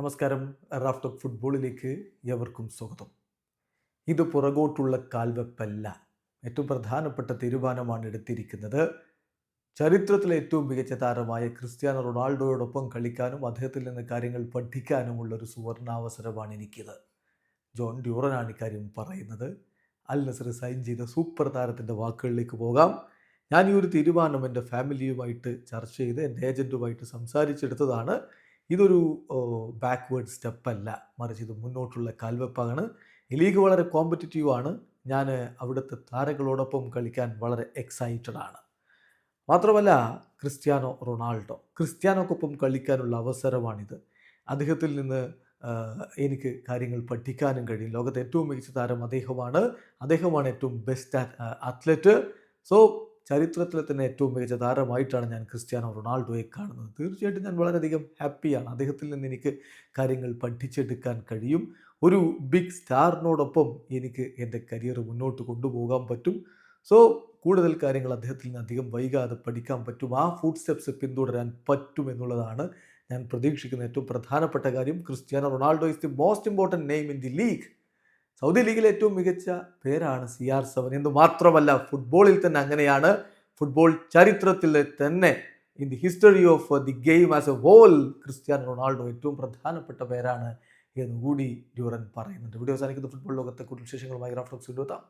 നമസ്കാരം. Raf talk ഫുട്ബോളിലേക്ക് എവർക്കും സ്വാഗതം. ഇത് പുറകോട്ടുള്ള കാൽവെപ്പല്ല. ഏറ്റവും പ്രധാനപ്പെട്ട തീരുമാനമാണ് എടുത്തിരിക്കുന്നത്. ചരിത്രത്തിലെ ഏറ്റവും മികച്ച താരമായ ക്രിസ്ത്യാനോ റൊണാൾഡോയോടൊപ്പം കളിക്കാനും അദ്ദേഹത്തിൽ നിന്ന് കാര്യങ്ങൾ പഠിക്കാനുമുള്ള ഒരു സുവർണാവസരമാണ് എനിക്കിത്. ജോൺ ഡ്യൂറനാണ് ഇക്കാര്യം പറയുന്നത്. അൽ നസർ സൈൻ ചെയ്ത സൂപ്പർ താരത്തിന്റെ വാക്കുകളിലേക്ക് പോകാം. ഞാൻ ഈ ഒരു തീരുമാനം എന്റെ ഫാമിലിയുമായിട്ട് ചർച്ച ചെയ്ത് എന്റെ ഏജന്റുമായിട്ട് സംസാരിച്ചെടുത്തതാണ്. ഇതൊരു ബാക്ക്വേർഡ് സ്റ്റെപ്പല്ല മറിച്ച് ഇത് മുന്നോട്ടുള്ള കാൽവെപ്പാണ്. ലീഗ് വളരെ കോമ്പറ്റിറ്റീവ് ആണ്. ഞാൻ അവിടുത്തെ താരങ്ങളോടൊപ്പം കളിക്കാൻ വളരെ എക്സൈറ്റഡ് ആണ്. മാത്രമല്ല ക്രിസ്ത്യാനോ റൊണാൾഡോ. ക്രിസ്ത്യാനോക്കൊപ്പം കളിക്കാനുള്ള അവസരമാണിത്. അദ്ദേഹത്തിൽ നിന്ന് എനിക്ക് കാര്യങ്ങൾ പഠിക്കാനും കഴിയും. ലോകത്തെ ഏറ്റവും മികച്ച താരം അദ്ദേഹമാണ്. അദ്ദേഹമാണ് ഏറ്റവും ബെസ്റ്റ് അത്ലറ്റ് സോ ചരിത്രത്തിലെ തന്നെ ഏറ്റവും മികച്ച താരമായിട്ടാണ് ഞാൻ ക്രിസ്ത്യാനോ റൊണാൾഡോയെ കാണുന്നത്. തീർച്ചയായിട്ടും ഞാൻ വളരെയധികം ഹാപ്പിയാണ്. അദ്ദേഹത്തിൽ നിന്ന് എനിക്ക് കാര്യങ്ങൾ പഠിച്ചെടുക്കാൻ കഴിയും. ഒരു ബിഗ് സ്റ്റാറിനോടൊപ്പം എനിക്ക് എന്റെ കരിയർ മുന്നോട്ട് കൊണ്ടുപോകാൻ പറ്റും. സോ കൂടുതൽ കാര്യങ്ങൾ അദ്ദേഹത്തിൽ നിന്ന് അധികം വൈകാതെ പഠിക്കാൻ പറ്റും. ആ ഫുഡ് സ്റ്റെപ്സ് പിന്തുടരാൻ പറ്റും എന്നുള്ളതാണ് ഞാൻ പ്രതീക്ഷിക്കുന്ന ഏറ്റവും പ്രധാനപ്പെട്ട കാര്യം. Cristiano Ronaldo is the most important name in the league Saudi ലീഗിലെ ഏറ്റവും മികച്ച പേരാണ് സി ആർ സെവൻ. എന്ന് മാത്രമല്ല ഫുട്ബോളിൽ തന്നെ അങ്ങനെയാണ്. ഫുട്ബോൾ ചരിത്രത്തിലെ തന്നെ in the history of the game as a whole Cristiano Ronaldo ഏറ്റവും പ്രധാനപ്പെട്ട പേരാണ് എന്ന് കൂടി ഡ്യൂറൻ പറയുന്നുണ്ട്. വീഡിയോ അവസാനിക്കുന്ന. ഫുട്ബോൾ ലോകത്തെ കൂടുതൽ വിശേഷങ്ങളുമായി ഗ്രാഫ്ലോക്സ് കൊണ്ടുവെത്താം